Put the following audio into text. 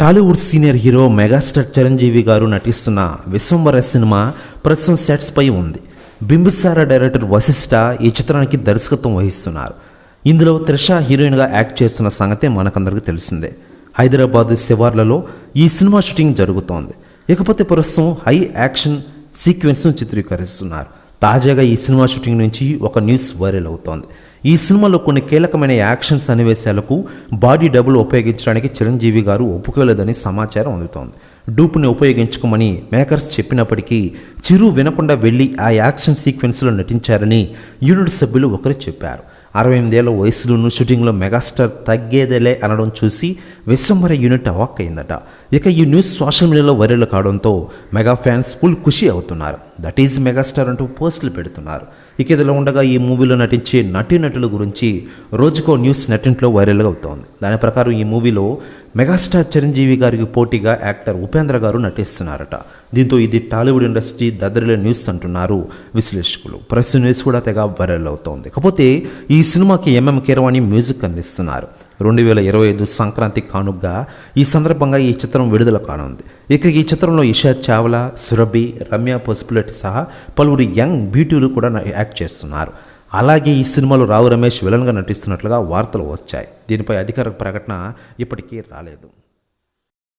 Tollywood senior hero megastar Chiranjeevi garu నటిస్తున్న Vishwambhara cinema ప్రస్తుతం sets పై ఉంది. బింబిసార డైరెక్టర్ వశిష్ఠ ఈ చిత్రానికి దర్శకత్వం వహిస్తున్నారు. ఇందులో త్రిష హీరోయిన్గా యాక్ట్ చేస్తున్న సంగతి మనకందరికీ తెలిసిందే. హైదరాబాద్ శివార్లలో ఈ సినిమా షూటింగ్ జరుగుతోంది. ఇకపోతే ప్రస్తుతం హై యాక్షన్ సీక్వెన్స్ను చిత్రీకరిస్తున్నారు. తాజాగా ఈ సినిమా షూటింగ్ నుంచి ఒక న్యూస్ వైరల్ అవుతోంది. ఈ సినిమాలో కొన్ని కీలకమైన యాక్షన్ సన్నివేశాలకు బాడీ డబుల్ ఉపయోగించడానికి చిరంజీవి గారు ఒప్పుకోలేదని సమాచారం అందుతోంది. డూప్ని ఉపయోగించుకోమని మేకర్స్ చెప్పినప్పటికీ చిరు వినకుండా వెళ్ళి ఆ యాక్షన్ సీక్వెన్స్లో నటించారని యూనిట్ సభ్యులు ఒకరు చెప్పారు. అరవై ఎనిమిదేళ్ళ వయసులోనూ షూటింగ్లో మెగాస్టార్ తగ్గేదేలే అనడం చూసి విశ్వంబర యూనిట్ అవాక్ అయిందట ఇక ఈ న్యూస్ సోషల్ మీడియాలో వైరల్ కావడంతో మెగా ఫ్యాన్స్ ఫుల్ ఖుషి అవుతున్నారు. దట్ ఈజ్ మెగాస్టార్ అంటూ పోస్టులు పెడుతున్నారు. ఇక ఇదిలో ఉండగా ఈ మూవీలో నటించే నటీనటుల గురించి రోజుకో న్యూస్ నెట్టింట్లో వైరల్గా అవుతోంది. దాని ప్రకారం ఈ మూవీలో మెగాస్టార్ చిరంజీవి గారికి పోటీగా యాక్టర్ ఉపేంద్ర గారు నటిస్తున్నారట. దీంతో ఇది టాలీవుడ్ ఇండస్ట్రీ దద్దరిలే న్యూస్ అంటున్నారు విశ్లేషకులు. ప్రెస్ న్యూస్ కూడా తెగ వైరల్ అవుతోంది. కాకపోతే ఈ సినిమాకి ఎంఎం కీరవాణి మ్యూజిక్ అందిస్తున్నారు. రెండు వేల ఇరవై ఐదు సంక్రాంతి కానుగ్గా ఈ సందర్భంగా ఈ చిత్రం విడుదల కానుంది. ఇక ఈ చిత్రంలో ఇషా చావ్లా సురభి రమ్య పసుపులెట్ సహా పలువురు యంగ్ బ్యూటీలు కూడా యాక్ట్ చేస్తున్నారు. అలాగే ఈ సినిమాలో రావు రమేష్ విలన్గా నటిస్తున్నట్లుగా వార్తలు వచ్చాయి. దీనిపై అధికారిక ప్రకటన ఇప్పటికీ రాలేదు.